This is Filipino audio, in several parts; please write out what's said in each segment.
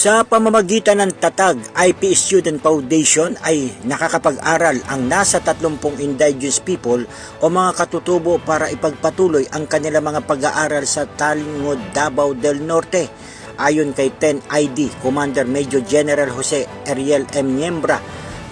Sa pamamagitan ng Tatag IP Student Foundation ay nakakapag-aral ang nasa 30 indigenous people o mga katutubo para ipagpatuloy ang kanilang mga pag-aaral sa Talingod, Davao del Norte. Ayon kay 10ID Commander Major General Jose Ariel M. Niembra,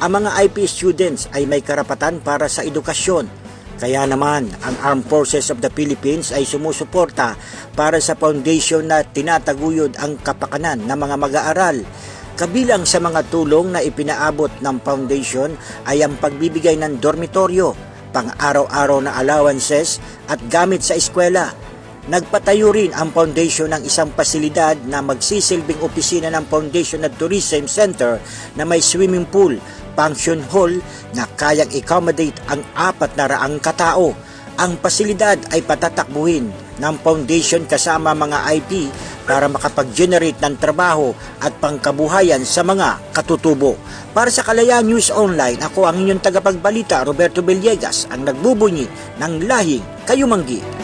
ang mga IP students ay may karapatan para sa edukasyon kaya naman, ang Armed Forces of the Philippines ay sumusuporta para sa foundation na tinataguyod ang kapakanan ng mga mag-aaral. Kabilang sa mga tulong na ipinaabot ng foundation ay ang pagbibigay ng dormitoryo, pang-araw-araw na allowances at gamit sa eskwela. Nagpatayo rin ang foundation ng isang pasilidad na magsisilbing opisina ng Foundation at Tourism Center na may swimming pool, function hall na kayang accommodate ang apat na raang katao. Ang pasilidad ay patatakbuhin ng foundation kasama mga IP para makapag-generate ng trabaho at pangkabuhayan sa mga katutubo. Para sa Kalayaan News Online, ako ang inyong tagapagbalita Roberto Villegas ang nagbubunyi ng lahing kayumanggi